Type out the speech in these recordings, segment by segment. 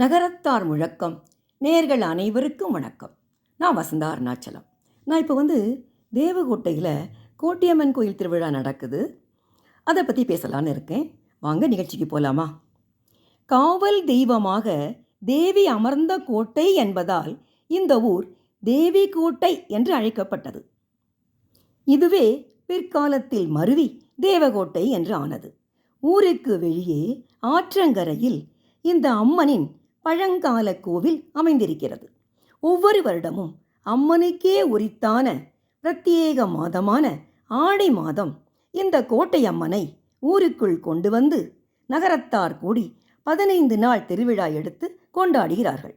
நகரத்தார் முழக்கம் நேர்கள் அனைவருக்கும் வணக்கம். நான் வசந்தா அருணாச்சலம். நான் இப்போ வந்து தேவகோட்டையில் கோட்டியம்மன் கோயில் திருவிழா நடக்குது. அதை பற்றி பேசலான்னு இருக்கேன். வாங்க நிகழ்ச்சிக்கு போகலாமா காவல் தெய்வமாக தேவி அமர்ந்த கோட்டை என்பதால் இந்த ஊர் தேவி கோட்டை என்று அழைக்கப்பட்டது. இதுவே பிற்காலத்தில் மருவி தேவகோட்டை என்று ஆனது. ஊருக்கு வெளியே ஆற்றங்கரையில் இந்த அம்மனின் பழங்கால கோவில் அமைந்திருக்கிறது. ஒவ்வொரு வருடமும் அம்மனுக்கே உரித்தான பிரத்யேக மாதமான ஆடை மாதம் இந்த கோட்டை அம்மனை ஊருக்குள் கொண்டு வந்து நகரத்தார் கூடி பதினைந்து நாள் திருவிழா எடுத்து கொண்டாடுகிறார்கள்.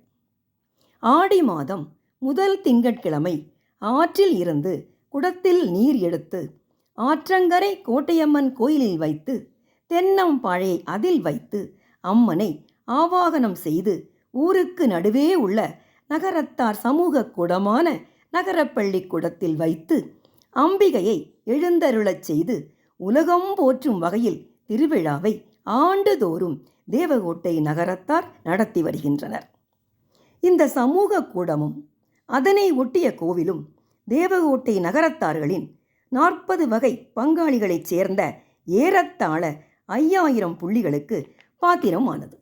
ஆடி மாதம் முதல் திங்கட்கிழமை ஆற்றில் இருந்து குடத்தில் நீர் எடுத்து ஆற்றங்கரை கோட்டையம்மன் கோயிலில் வைத்து தென்னம்பாழையை அதில் வைத்து அம்மனை ஆவாகனம் செய்து ஊருக்கு நடுவே உள்ள நகரத்தார் சமூக குடமான நகரப்பள்ளி குடத்தில் வைத்து அம்பிகையை எழுந்தருளச் செய்து உலகம் போற்றும் வகையில் திருவிழாவை ஆண்டுதோறும் தேவகோட்டை நகரத்தார் நடத்தி வருகின்றனர். இந்த சமூக கூடமும் அதனை ஒட்டிய கோவிலும் தேவகோட்டை நகரத்தார்களின் நாற்பது வகை பங்காளிகளைச் சேர்ந்த ஏறத்தாழ ஐயாயிரம் புள்ளிகளுக்கு பாத்திரமானது.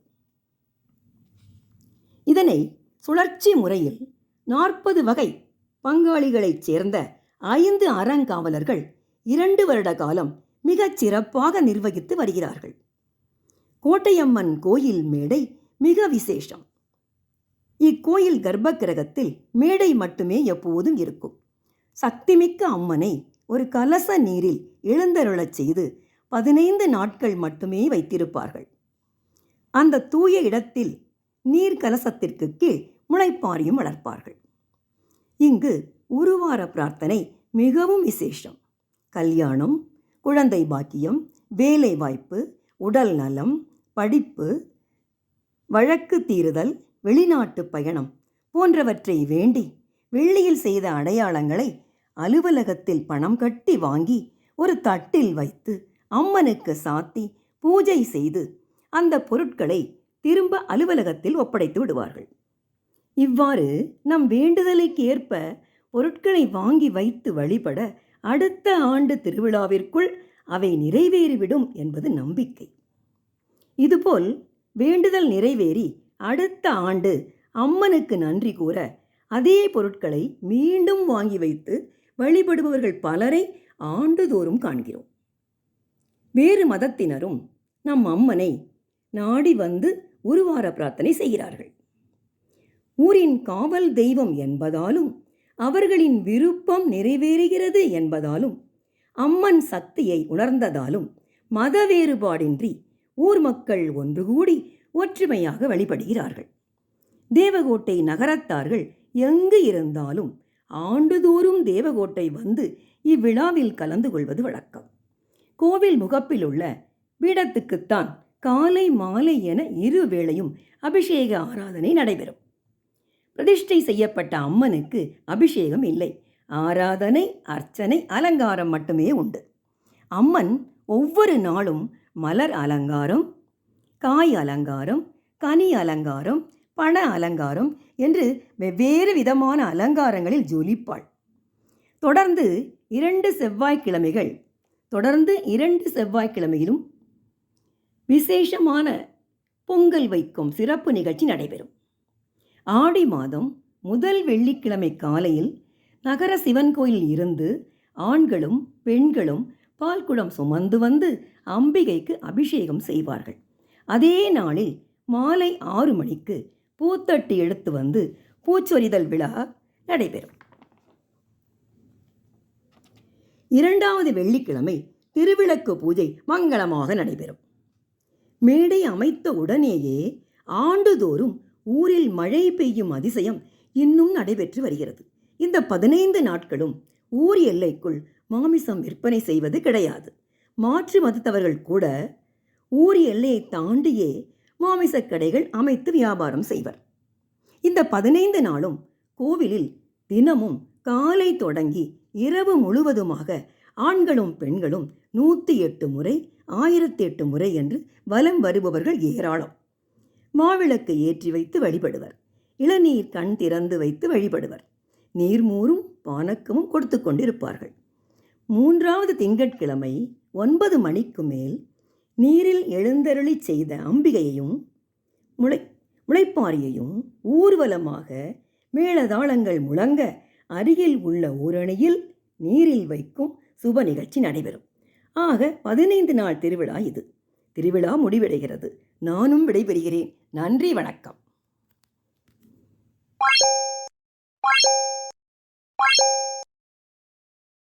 இதனை சுழற்சி முறையில் நாற்பது வகை பங்காளிகளைச் சேர்ந்த ஐந்து அறங்காவலர்கள் இரண்டு வருட காலம் மிகச் சிறப்பாக நிர்வகித்து வருகிறார்கள். கோட்டையம்மன் கோயில் மேடை மிக விசேஷம். இக்கோயில் கர்ப்பகிரகத்தில் மேடை மட்டுமே எப்போதும் இருக்கும். சக்திமிக்க அம்மனை ஒரு கலச நீரில் எழுந்தருளச் செய்து பதினைந்து நாட்கள் மட்டுமே வைத்திருப்பார்கள். அந்த தூய இடத்தில் நீர் கலசத்திற்கு கீழ் முளைப்பாரியும் வளர்ப்பார்கள். இங்கு உருவார பிரார்த்தனை மிகவும் விசேஷம். கல்யாணம் குழந்தை பாக்கியம் வேலை வாய்ப்பு உடல் நலம் படிப்பு வழக்கு தீருதல் வெளிநாட்டு பயணம் போன்றவற்றை வேண்டி வெள்ளியில் செய்த அடையாளங்களை அலுவலகத்தில் பணம் கட்டி வாங்கி ஒரு தட்டில் வைத்து அம்மனுக்கு சாத்தி பூஜை செய்து அந்த பொருட்களை திரும்ப அலுவலகத்தில் ஒப்படைத்து விடுவார்கள். இவ்வாறு நம் வேண்டுதலுக்கு ஏற்ப பொருட்களை வாங்கி வைத்து வழிபட அடுத்த ஆண்டு திருவிழாவிற்குள் அவை நிறைவேறிவிடும் என்பது நம்பிக்கை. இதுபோல் வேண்டுதல் நிறைவேறி அடுத்த ஆண்டு அம்மனுக்கு நன்றி கூற அதே பொருட்களை மீண்டும் வாங்கி வைத்து வழிபடுபவர்கள் பலரை ஆண்டுதோறும் காண்கிறோம். வேறு மதத்தினரும் நம் அம்மனை நாடி வந்து உருவார பிரார்த்தனை செய்கிறார்கள். ஊரின் காவல் தெய்வம் என்பதாலும் அவர்களின் விருப்பம் நிறைவேறுகிறது என்பதாலும் அம்மன் சக்தியை உணர்ந்ததாலும் மத வேறுபாடின்றி ஊர் மக்கள் ஒன்று கூடி ஒற்றுமையாக வழிபடுகிறார்கள். தேவகோட்டை நகரத்தார்கள் எங்கு இருந்தாலும் ஆண்டுதோறும் தேவகோட்டை வந்து இவ்விழாவில் கலந்து கொள்வது வழக்கம். கோவில் முகப்பில் உள்ள பீடத்துக்குத்தான் காலை மாலை என இரு வேளையும் அபிஷேக ஆராதனை நடைபெறும். பிரதிஷ்டை செய்யப்பட்ட அம்மனுக்கு அபிஷேகம் இல்லை. ஆராதனை அர்ச்சனை அலங்காரம் மட்டுமே உண்டு. அம்மன் ஒவ்வொரு நாளும் மலர் அலங்காரம் காய் அலங்காரம் கனி அலங்காரம் பண அலங்காரம் என்று வெவ்வேறு விதமான அலங்காரங்களில் ஜொலிப்பாள். தொடர்ந்து இரண்டு செவ்வாய்க்கிழமைகள் தொடர்ந்து இரண்டு செவ்வாய்க்கிழமையிலும் விசேஷமான பொங்கல் வைக்கும் சிறப்பு நிகழ்ச்சி நடைபெறும். ஆடி மாதம் முதல் வெள்ளிக்கிழமை காலையில் நகர சிவன் கோயிலில் இருந்து ஆண்களும் பெண்களும் பால்குடம் சுமந்து வந்து அம்பிகைக்கு அபிஷேகம் செய்வார்கள். அதே நாளில் மாலை ஆறு மணிக்கு பூத்தட்டு எடுத்து வந்து பூச்சொரிதல் விழா நடைபெறும். இரண்டாவது வெள்ளிக்கிழமை திருவிளக்கு பூஜை மங்களமாக நடைபெறும். மேடை அமைத்த உடனேயே ஆண்டுதோறும் ஊரில் மழை பெய்யும் அதிசயம் இன்னும் நடைபெற்று வருகிறது. இந்த பதினைந்து நாட்களும் ஊர் எல்லைக்குள் மாமிசம் விற்பனை செய்வது கிடையாது. மாற்று மதத்தவர்கள் கூட ஊர் எல்லையை தாண்டியே மாமிசக் கடைகள் அமைத்து வியாபாரம் செய்வர். இந்த பதினைந்து நாளும் கோவிலில் தினமும் காலை தொடங்கி இரவு முழுவதுமாக ஆண்களும் பெண்களும் நூற்றி எட்டு முறை ஆயிரத்தி எட்டு முறை என்று வலம் வருபவர்கள் ஏராளம். மாவிளக்கு ஏற்றி வைத்து வழிபடுவர். இளநீர் கண் திறந்து வைத்து வழிபடுவர். நீர்மூரும் பானக்கமும் கொடுத்து கொண்டிருப்பார்கள். மூன்றாவது திங்கட்கிழமை ஒன்பது மணிக்கு மேல் நீரில் எழுந்தருளி செய்த அம்பிகையையும் முளை முளைப்பாரியையும் ஊர்வலமாக மேளதாளங்கள் முழங்க அருகில் உள்ள ஊரணியில் நீரில் வைக்கும் சுப நிகழ்ச்சி நடைபெறும். ஆக பதினைந்து நாள் திருவிழா இது. திருவிழா முடிவடைகிறது. நானும் விடைபெறுகிறேன். நன்றி வணக்கம்.